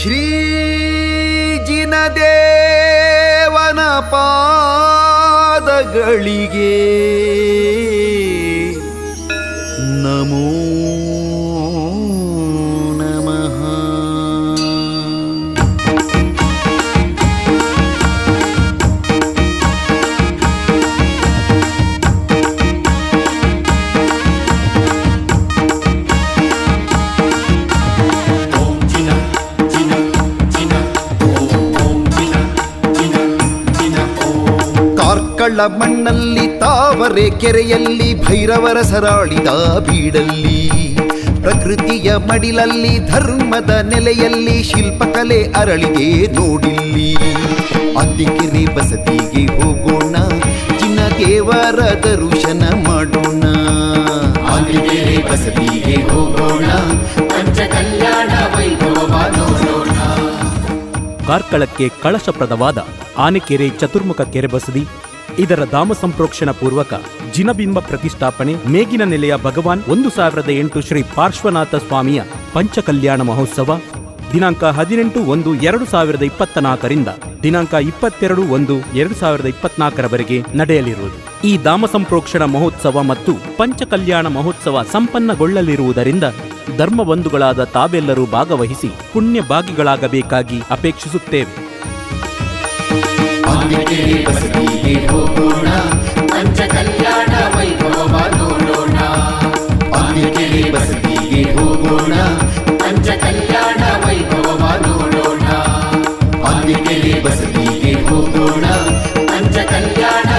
ಶ್ರೀ ದೇವನ ಪಾದಗಳಿಗೆ ನಮಃ ಕಾರ್ಕಳ ಮಣ್ಣಲ್ಲಿ, ತಾವರೆ ಕೆರೆಯಲ್ಲಿ, ಭೈರವರ ಸರಾಳಿದ ಬೀಡಲ್ಲಿ. ಪ್ರಕೃತಿಯ ಮಡಿಲಲ್ಲಿ, ಧರ್ಮದ ನೆಲೆಯಲ್ಲಿ, ಶಿಲ್ಪಕಲೆ ಅರಳಿಗೆ ನೋಡಿಲ್ಲಿ. ಅತ್ತಿಕೆರೆ ಬಸದಿಗೆ ಹೋಗೋಣ ಚಿನ್ನ ದೇವರ ದರ್ಶನ ಮಾಡೋಣ. ಅತ್ತಿಗೆರೆ ಬಸದಿಗೆ ಹೋಗೋಣ ಕಾರ್ಕಳಕ್ಕೆ ಕಳಶಪ್ರದವಾದ ಆನೆಕೆರೆ ಚತುರ್ಮುಖ ಕೆರೆ ಬಸದಿ ಇದರ ಧಾಮ ಸಂಪ್ರೋಕ್ಷಣ ಪೂರ್ವಕ ಜಿನಬಿಂಬ ಪ್ರತಿಷ್ಠಾಪನೆ ಮೇಗಿನ ನೆಲೆಯ ಭಗವಾನ್ ಒಂದು ಸಾವಿರದ ಎಂಟು ಶ್ರೀ ಪಾರ್ಶ್ವನಾಥ ಸ್ವಾಮಿಯ ಪಂಚಕಲ್ಯಾಣ ಮಹೋತ್ಸವ, ದಿನಾಂಕ ಹದಿನೆಂಟು ಒಂದು ಎರಡು ಸಾವಿರದ ಇಪ್ಪತ್ತ ನಾಲ್ಕರಿಂದ ದಿನಾಂಕ ಇಪ್ಪತ್ತೆರಡು ಒಂದು ಎರಡು ಸಾವಿರದ ಇಪ್ಪತ್ನಾಲ್ಕರವರೆಗೆ ನಡೆಯಲಿರುವುದು. ಈ ಧಾಮ ಸಂಪ್ರೋಕ್ಷಣ ಮಹೋತ್ಸವ ಮತ್ತು ಪಂಚಕಲ್ಯಾಣ ಮಹೋತ್ಸವ ಸಂಪನ್ನಗೊಳ್ಳಲಿರುವುದರಿಂದ ಧರ್ಮಬಂಧುಗಳಾದ ತಾವೆಲ್ಲರೂ ಭಾಗವಹಿಸಿ स्वामिने वसति गोकुण पञ्चकल्याण वैभवमनोलोण स्वामिने वसति गोकुण पञ्चकल्याण वैभवमनोलोण स्वामिने वसति गोकुण पञ्चकल्याण